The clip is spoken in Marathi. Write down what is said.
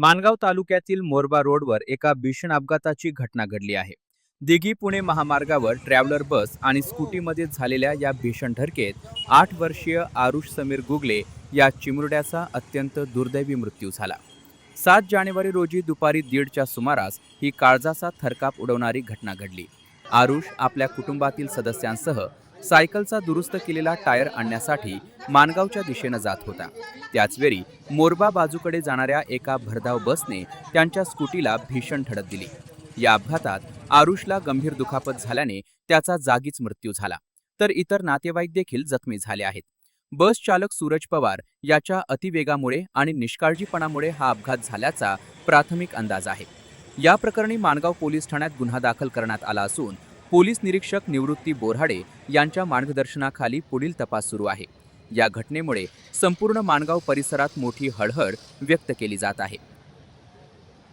मानगाव तालुक्यातील मोरबा रोडवर एका भीषण अपघाताची घटना घडली आहे. दिघी पुणे महामार्गावर ट्रॅव्हलर बस आणि स्कूटीमध्ये झालेल्या या भीषण धडकेत आठ वर्षीय आरुष समीर गुगले या चिमुरड्याचा अत्यंत दुर्दैवी मृत्यू झाला. सात जानेवारी रोजी दुपारी दीडच्या सुमारास ही काळजाचा थरकाप उडवणारी घटना घडली. आरुष आपल्या कुटुंबातील सदस्यांसह सायकलचा दुरुस्त केलेला टायर आणण्यासाठी माणगावच्या दिशेनं जात होता. त्याचवेळी मोरबा बाजूकडे जाणाऱ्या एका भरधाव बसने त्यांच्या स्कूटीला भीषण धडक दिली. या अपघातात आरुषला गंभीर दुखापत झाल्याने त्याचा जागीच मृत्यू झाला. तर इतर नातेवाईक देखील जखमी झाले आहेत. बस चालक सूरज पवार याच्या अतिवेगामुळे आणि निष्काळजीपणामुळे हा अपघात झाल्याचा प्राथमिक अंदाज आहे. या प्रकरणी माणगाव पोलीस ठाण्यात गुन्हा दाखल करण्यात आला असून पोलीस निरीक्षक निवृत्ती बोराडे यांच्या मार्गदर्शनाखाली पुढील तपास सुरू आहे. या घटनेमुळे संपूर्ण माणगाव परिसरात मोठी हळहळ व्यक्त केली जात आहे.